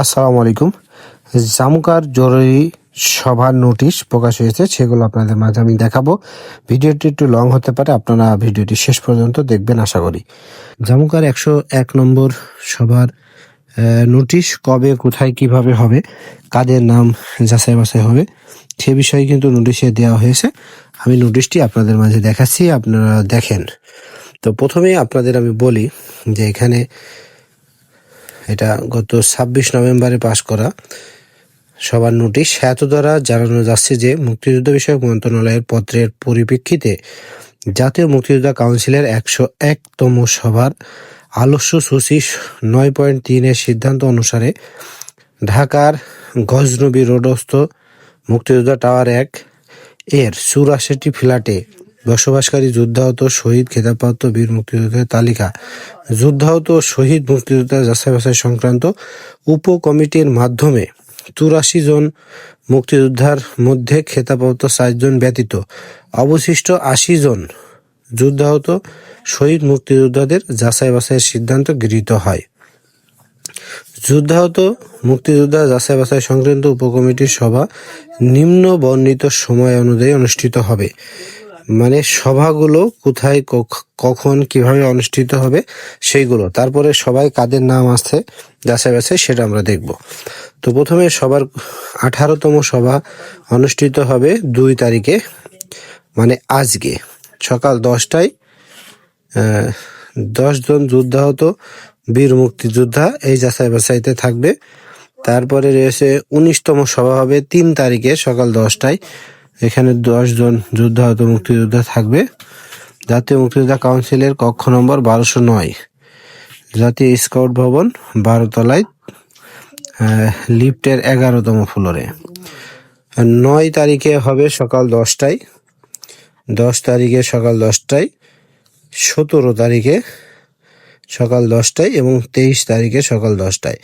আসসালামু আলাইকুম। জামুকার জরুরি সভার নোটিশ প্রকাশ হয়েছে, সেগুলো আপনাদের মাঝে আমি দেখাবো। ভিডিওটি একটু লং হতে পারে, আপনারা ভিডিওটি শেষ পর্যন্ত দেখবেন, আশা করি। জামুকার একশো এক নম্বর সভার নোটিশ কবে, কোথায়, কীভাবে হবে, কাদের নাম যাচাই বাছাই হবে, সে বিষয়ে কিন্তু নোটিশে দেওয়া হয়েছে। আমি নোটিশটি আপনাদের মাঝে দেখাচ্ছি, আপনারা দেখেন। তো প্রথমেই আপনাদের আমি বলি যে এখানে এটা গত ছাব্বিশ নভেম্বরে পাশ করা সবার নোটিশ। এত দ্বারা জানানো যাচ্ছে যে মুক্তিযুদ্ধ বিষয়ক মন্ত্রণালয়ের পত্রের পরিপ্রেক্ষিতে জাতীয় মুক্তিযোদ্ধা কাউন্সিলের একশো একতম সভার আলস্য সূচি নয় পয়েন্ট তিনের সিদ্ধান্ত অনুসারে ঢাকার গজনবী রোডস্থ মুক্তিযোদ্ধা টাওয়ার এক এর চুরাশিটি ফ্ল্যাটে বসবাসকারী যুদ্ধাহত শহীদ খেতাবপ্রাপ্ত বীর মুক্তিযোদ্ধাদের তালিকা। যুদ্ধাহত শহীদ মুক্তিযোদ্ধা যাচাই বাছাই সংক্রান্ত উপ কমিটির মাধ্যমে চুরাশি জন মুক্তিযোদ্ধার মধ্যে খেতাবপ্রাপ্ত চারজন ব্যতীত অবশিষ্ট আশি জন যুদ্ধাহত শহীদ মুক্তিযোদ্ধাদের যাচাই বাছাইয়ের সিদ্ধান্ত গৃহীত হয়। যুদ্ধাহত মুক্তিযোদ্ধা যাচাই বাছাই সংক্রান্ত উপকমিটির সভা নিম্ন বর্ণিত সময় অনুযায়ী অনুষ্ঠিত হবে। মানে সভাগুলো কোথায় কখ- কখন কীভাবে অনুষ্ঠিত হবে সেইগুলো। তারপরে সবাই কাদের নাম আছে যাচাই বাছাই সেটা আমরা দেখব। তো প্রথমে সবার আঠারোতম সভা অনুষ্ঠিত হবে দুই তারিখে মানে আজকে সকাল দশটায় দশ জন যুদ্ধাহত বীর মুক্তিযোদ্ধা এই যাচাই বাছাইতে থাকবে। তারপরে রয়েছে উনিশতম সভা হবে তিন তারিখে সকাল দশটায়। এখানে জন যুদ্ধাহত মুক্তিযোদ্ধা থাকবে। জাতীয় মুক্তিযোদ্ধা কাউন্সিলের কক্ষ নম্বর বারোশো নয়। জাতীয় স্কাউট ভবন বারোতলায় লিফটের এগারোতম ফ্লোরে। নয় তারিখে হবে সকাল দশটায়। দশ তারিখে সকাল দশটায়, সতেরো তারিখে সকাল দশটায় এবং তেইশ তারিখে সকাল দশটায়।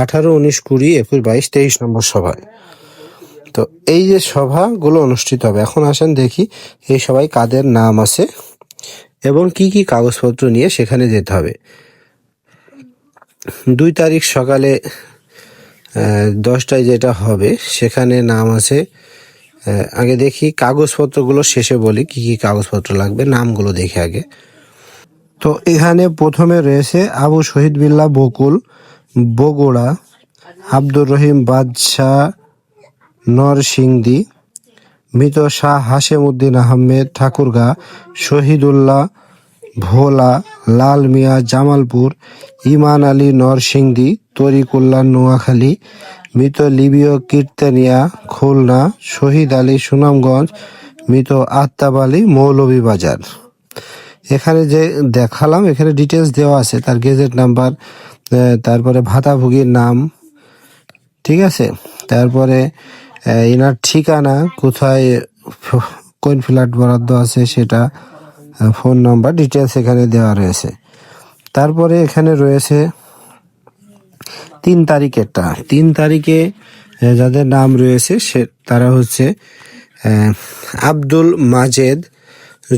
আঠারো, উনিশ, কুড়ি, একুশ, বাইশ, তেইশ নম্বর সভায়। তো এই যে সভাগুলো অনুষ্ঠিত হবে, এখন আসেন দেখি এই সবাই কাদের নাম আছে এবং কি কি কাগজপত্র নিয়ে সেখানে যেতে হবে। দুই তারিখ সকালে দশটায় যেটা হবে, সেখানে নাম আছে আগে দেখি কাগজপত্রগুলো শেষে বলি কি কি কাগজপত্র লাগবে, নামগুলো দেখি আগে। তো এখানে প্রথমে রয়েছে আবু শহীদ বিল্লা বকুল, বগুড়া, আব্দুর রহিম বাদশাহ নরসিংদী মৃত শাহ হাশেম উদ্দিন আহমেদ ঠাকুরগা, শহীদুল্লাহ ভোলা, লাল মিয়া জামালপুর, ইমান আলী নরসিংদী তরিকুল্লাহ নোয়াখালী, মৃত লিবীয় কীর্তানিয়া খুলনা, শহীদ আলী সুনামগঞ্জ, মৃত আত্তাব আলী মৌলভীবাজার। এখানে যে দেখালাম, এখানে ডিটেলস দেওয়া আছে, তার গেজেট নাম্বার তারপরে ভাতাভোগীর নাম, ঠিক আছে? তারপরে এনার ঠিকানা কোথায়, কোন ফ্ল্যাট বরাদ্দ আছে সেটা ফোন নাম্বার ডিটেলস এখানে দেওয়া রয়েছে। তারপরে এখানে রয়েছে তিন তারিখেরটা। তিন তারিখে যাদের নাম রয়েছে সে, তারা হচ্ছে আব্দুল মাজেদ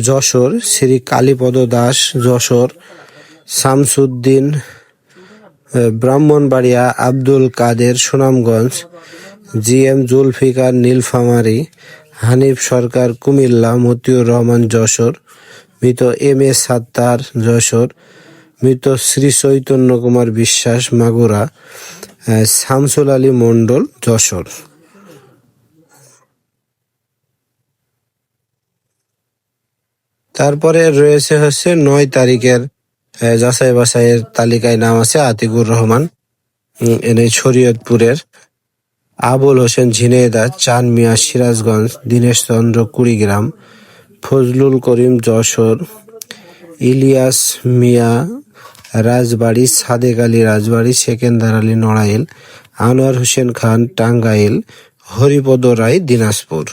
যশোর, শ্রী কালীপদ দাস যশোর, শামসুদ্দিন ব্রাহ্মণবাড়িয়া, আব্দুল কাদের, সুনামগঞ্জ জি এম জুলফিকার নীলফামারী, হানিফ সরকার কুমিল্লা, মতিউর রহমান যশোর, মৃত এম এ সাত্তার যশোর, মৃত শ্রী চৈতন্য কুমার বিশ্বাস মাগুরা শামসুল আলী মণ্ডল যশোর। তারপরে রয়েছে হচ্ছে নয় তারিখের যাচাই বাছাইয়ের তালিকায় নাম আছে আতিকুর রহমান এনে শরীয়তপুরের। আবুল হোসেন ঝিনেদা চান মিয়া সিরাজগঞ্জ দীনেশ চন্দ্র কুড়িগ্রাম, ফজলুল করিম যশোর, ইলিয়াস মিয়া, রাজবাড়ি, সাদেক আলী রাজবাড়ি, সেকেন্দার আলী নড়াইল, আনোয়ার হোসেন খান, টাঙ্গাইল, হরিপদ রায়, দিনাজপুর।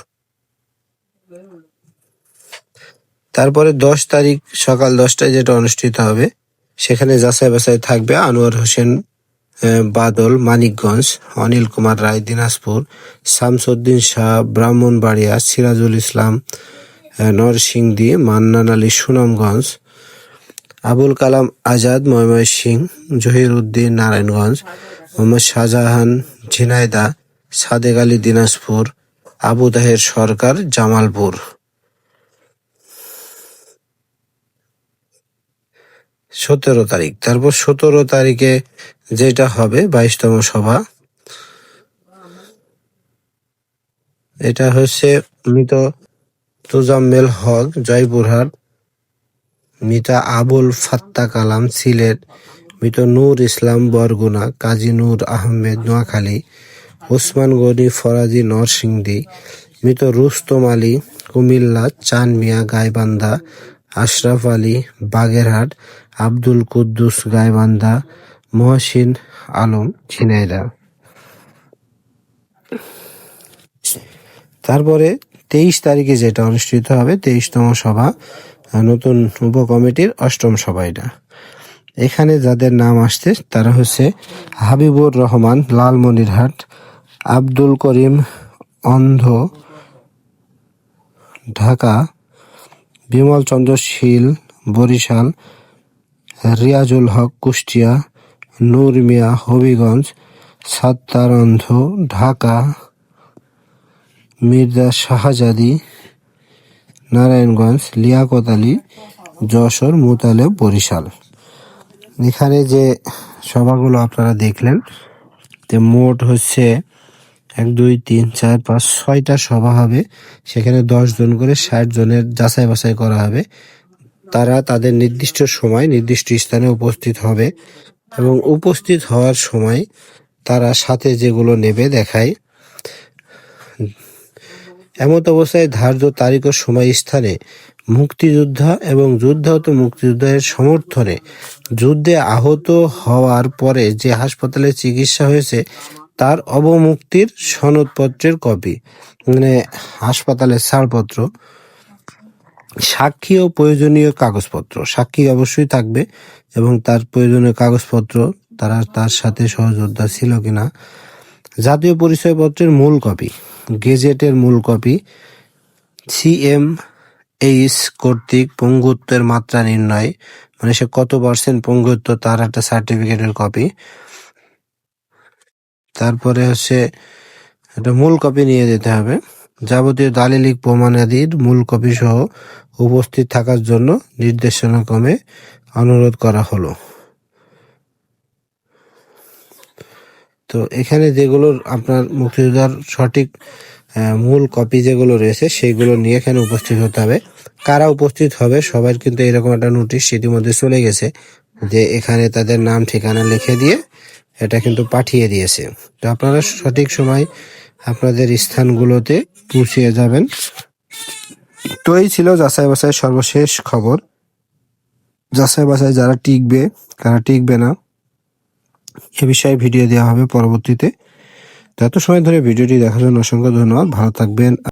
তারপরে দশ তারিখ সকাল দশটায় যেটা অনুষ্ঠিত হবে, সেখানে যাচাই বাছাই থাকবে আনোয়ার হোসেন বাদল, মানিকগঞ্জ, অনিল কুমার রায়, দিনাজপুর, শামসুদ্দিন শাহ, ব্রাহ্মণবাড়িয়া, সিরাজুল ইসলাম নরসিংদী, মান্নান আলী, সুনামগঞ্জ, আবুল কালাম আজাদ ময়মনসিংহ জহির উদ্দিন, নারায়ণগঞ্জ, মোহাম্মদ শাহজাহান, ঝিনাইদা, সাদেক আলী, দিনাজপুর, আবু তাহের সরকার, জামালপুর। সতেরো তারিখ। তারপর সতেরো তারিখে যেটা হবে, বাইশতম সভা, এটা হচ্ছে মৃত তোজাম্মেল হক জয়পুরহাট মিতা আবুল ফাত্তা কালাম, সিলেট, মৃত নূর ইসলাম বরগুনা, কাজী নূর আহমেদ, নোয়াখালী, ওসমান গনি, ফরাজি, নরসিংদী, মৃত রুস্তম আলী, কুমিল্লা চান মিয়া গাইবান্ধা, আশরাফ আলী, বাগেরহাট আব্দুল কুদ্দুস গাইবান্ধা মহসিন আলম ঝিনাইদা তারপরে তেইশ তারিখে যেটা অনুষ্ঠিত হবে, তেইশতম সভা, নতুন উপকমিটির অষ্টম সভা এটা। এখানে যাদের নাম আসছে, তারা হচ্ছে হাবিবুর রহমান, লালমনিরহাট, আব্দুল করিম অন্ধ, ঢাকা, বিমল চন্দ্র শীল, বরিশাল রিয়াজুল হক, কুষ্টিয়া নূর মিয়া হবিগঞ্জ সাত্তার অন্ধ ঢাকা, মির্জা শাহজাদি, নারায়ণগঞ্জ, লিয়াকত আলী, যশোর, মুতালেব, বরিশাল। এখানে যে সভাগুলো আপনারা দেখলেন যে মোট হচ্ছে এক, দুই, তিন, চার, পাঁচ, ছয়টা সভা হবে। সেখানে দশ জন করে ষাট জনের যাচাই বাছাই করা হবে। তারা তাদের নির্দিষ্ট সময় নির্দিষ্ট স্থানে উপস্থিত হবে এবং উপস্থিত হওয়ার সময় তারা সাথে যেগুলো নেবে দেখায়। এমত অবস্থায় ধার্য তারিখ ও সময় স্থানে মুক্তিযোদ্ধা এবং যুদ্ধাহত মুক্তিযোদ্ধাদের সমর্থনে যুদ্ধে আহত হওয়ার পরে যে হাসপাতালে চিকিৎসা হয়েছে তার অবমুক্তির সনদপত্রের কপি মানে হাসপাতালের ছাড়পত্র। সাক্ষী ও প্রয়োজনীয় কাগজপত্র। সাক্ষী অবশ্যই থাকবে এবং তার প্রয়োজনীয় কাগজপত্র তারা তার সাথে সহযোদ্ধা ছিল কিনা, জাতীয় পরিচয়পত্রের মূল কপি, গেজেটের মূল কপি সিএম এইচ কর্তৃক পঙ্গুত্বের মাত্রা নির্ণয় মানে সে কত পার্সেন্ট পঙ্গুত্ব তার একটা সার্টিফিকেটের কপি। তারপরে হচ্ছে একটা মূল কপি নিয়ে যেতে হবে। যাবতীয় দালিলিক প্রমাণাদির মূল কপি সহ উপস্থিত থাকার জন্য নির্দেশনা ক্রমে অনুরোধ করা হলো। তো এখানে যেগুলো আপনার মুক্তিযোদ্ধার সঠিক মূল কপি যেগুলো রয়েছে সেগুলো নিয়ে এখানে উপস্থিত হতে হবে। কারা উপস্থিত হবে সবার কিন্তু এরকম একটা নোটিশ ইতিমধ্যে চলে গেছে যে এখানে তাদের নাম, ঠিকানা লিখে দিয়ে এটা কিন্তু পাঠিয়ে দিয়েছে। তো আপনারা সঠিক সময় আপনাদের স্থানগুলোতে পৌঁছিয়ে যাবেন। তো এই ছিল যাচাই বাছাই সর্বশেষ খবর। যাচাই বাছাই যারা টিকবে তারা টিকবে না, এ বিষয়ে ভিডিও দেওয়া হবে পরবর্তীতে। তো এত সময় ধরে ভিডিওটি দেখার জন্য অসংখ্য ধন্যবাদ। ভালো থাকবেন।